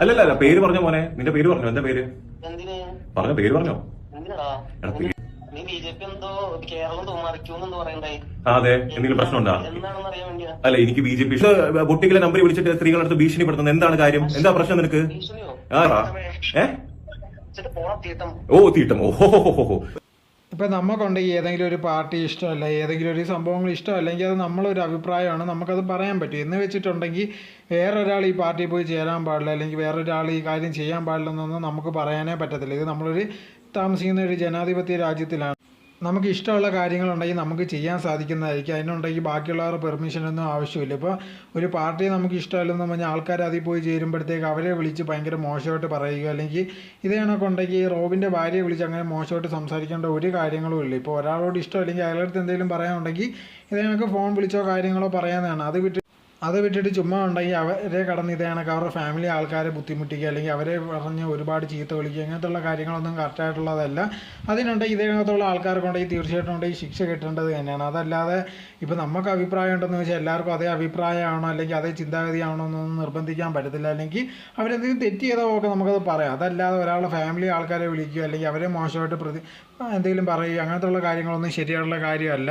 അല്ലല്ല അല്ല പേര് പറഞ്ഞോ മോനെ? നിന്റെ പേര് പറഞ്ഞോ? എന്താ പേര്? പറഞ്ഞ പേര് പറഞ്ഞോ. അതെ എന്തെങ്കിലും പ്രശ്നമുണ്ടോ? അല്ല എനിക്ക് ബി ജെ പി ബൊട്ടിക്കലെ നമ്പർ വിളിച്ചിട്ട് സ്ത്രീകളടുത്ത് ഭീഷണിപ്പെടുത്തുന്നത് എന്താണ് കാര്യം? എന്താ പ്രശ്നം നിനക്ക്? ആ ഏ? ഓ തീട്ടം. ഓ തീട്ടം. ഓ ഹോ ഹോ ഹോ. ഹോ ഇപ്പം നമുക്കുണ്ടെങ്കിൽ ഏതെങ്കിലും ഒരു പാർട്ടി ഇഷ്ടമല്ല ഏതെങ്കിലും ഒരു സംഭവങ്ങൾ ഇഷ്ടമല്ലെങ്കിൽ അത് നമ്മളൊരു അഭിപ്രായമാണ് നമുക്കത് പറയാൻ പറ്റും. എന്ന് വെച്ചിട്ടുണ്ടെങ്കിൽ വേറൊരാൾ ഈ പാർട്ടിയിൽ പോയി ചേരാൻ പാടില്ല അല്ലെങ്കിൽ വേറൊരാൾ ഈ കാര്യം ചെയ്യാൻ പാടില്ലെന്നൊന്നും നമുക്ക് പറയാനേ പറ്റത്തില്ല. ഇത് നമ്മളൊരു താമസിക്കുന്ന ഒരു ജനാധിപത്യ രാജ്യത്തിലാണ്. നമുക്ക് ഇഷ്ടമുള്ള കാര്യങ്ങളുണ്ടെങ്കിൽ നമുക്ക് ചെയ്യാൻ സാധിക്കുന്നതായിരിക്കും. അതിനുണ്ടെങ്കിൽ ബാക്കിയുള്ളവരുടെ പെർമിഷനൊന്നും ആവശ്യമില്ല. ഇപ്പോൾ ഒരു പാർട്ടിയെ നമുക്ക് ഇഷ്ടമല്ലെന്ന് പറഞ്ഞാൽ ആൾക്കാർ അതിൽ പോയി ചേരുമ്പോഴത്തേക്ക് അവരെ വിളിച്ച് ഭയങ്കര മോശമായിട്ട് പറയുക അല്ലെങ്കിൽ ഇതേ കണക്കുണ്ടെങ്കിൽ റോബിന്റെ ഭാര്യയെ വിളിച്ച് അങ്ങനെ മോശമായിട്ട് സംസാരിക്കേണ്ട ഒരു കാര്യങ്ങളും ഇല്ല. ഇപ്പോൾ ഒരാളോട് ഇഷ്ടമല്ലെങ്കിൽ അയാളടുത്ത് എന്തെങ്കിലും പറയാനുണ്ടെങ്കിൽ ഇതേ കണക്ക് ഫോൺ വിളിച്ചോ കാര്യങ്ങളോ പറയാനാണ്. അത് വിട്ട് അത് വിട്ടിട്ട് ചുമ്മാ ഉണ്ടെങ്കിൽ അവരെ കടന്ന് ഇതേ കണക്ക് അവരുടെ ഫാമിലി ആൾക്കാരെ ബുദ്ധിമുട്ടിക്കുക അല്ലെങ്കിൽ അവരെ പറഞ്ഞ് ഒരുപാട് ചീത്ത വിളിക്കുക അങ്ങനത്തുള്ള കാര്യങ്ങളൊന്നും കറക്റ്റായിട്ടുള്ളതല്ല അതിനുണ്ടെങ്കിൽ ഇതേ കണക്കുള്ള ആൾക്കാർക്കുണ്ടെങ്കിൽ തീർച്ചയായിട്ടും ഉണ്ടെങ്കിൽ ശിക്ഷ കിട്ടേണ്ടത് തന്നെയാണ്. അതല്ലാതെ ഇപ്പോൾ നമുക്ക് അഭിപ്രായം ഉണ്ടെന്ന് വെച്ചാൽ എല്ലാവർക്കും അതേ അഭിപ്രായമാണോ അല്ലെങ്കിൽ അതേ ചിന്താഗതിയാണോ എന്നൊന്നും നിർബന്ധിക്കാൻ പറ്റത്തില്ല. അല്ലെങ്കിൽ അവരെന്തെങ്കിലും തെറ്റ് ചെയ്താൽ ഒക്കെ നമുക്കത് പറയാം. അതല്ലാതെ ഒരാളുടെ ഫാമിലി ആൾക്കാരെ വിളിക്കുക അല്ലെങ്കിൽ അവരെ മോശമായിട്ട് പ്രതി എന്തെങ്കിലും പറയുക അങ്ങനത്തുള്ള കാര്യങ്ങളൊന്നും ശരിയായിട്ടുള്ള കാര്യമല്ല.